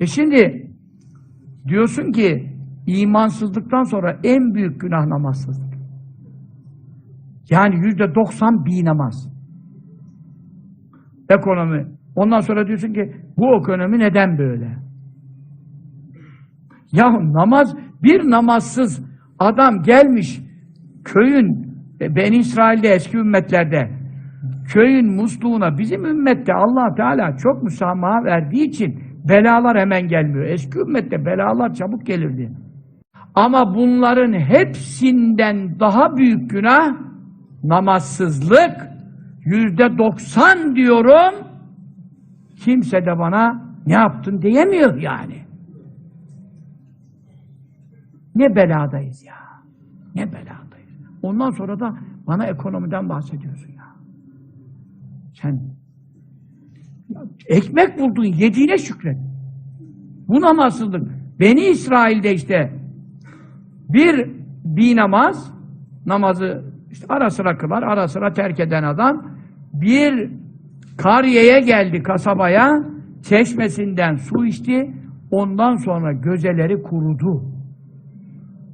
E şimdi diyorsun ki imansızlıktan sonra en büyük günah namazsızlık. Yani yüzde doksan bir namaz. Ekonomi. Ondan sonra diyorsun ki bu ekonomi neden böyle? Ya namaz, bir namazsız adam gelmiş köyün, e, Ben İsrail'de eski ümmetlerde köyün musluğuna bizim ümmette allah Teala çok müsamaha verdiği için belalar hemen gelmiyor. Eski ümmette belalar çabuk gelirdi. Ama bunların hepsinden daha büyük günah namazsızlık yüzde doksan diyorum kimse de bana ne yaptın diyemiyor yani. Ne beladayız ya. Ne beladayız. Ondan sonra da bana ekonomiden bahsediyorsun ya. Sen ya, ekmek buldun, yediğine şükret. Bu namazsızlık. Beni İsrail'de işte bir bir namaz, namazı işte ara sıra kılar, ara sıra terk eden adam bir kariyeye geldi kasabaya, çeşmesinden su içti, ondan sonra gözeleri kurudu.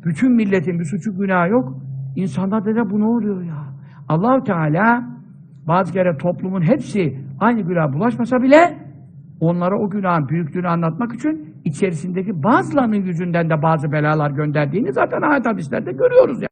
Bütün milletin bir suçu günahı yok. İnsanlar da bu ne oluyor ya? Allahu Teala bazı kere toplumun hepsi aynı günah bulaşmasa bile onlara o günahın büyüklüğünü anlatmak için içerisindeki bazılarının yüzünden de bazı belalar gönderdiğini zaten ayet hadislerde görüyoruz ya.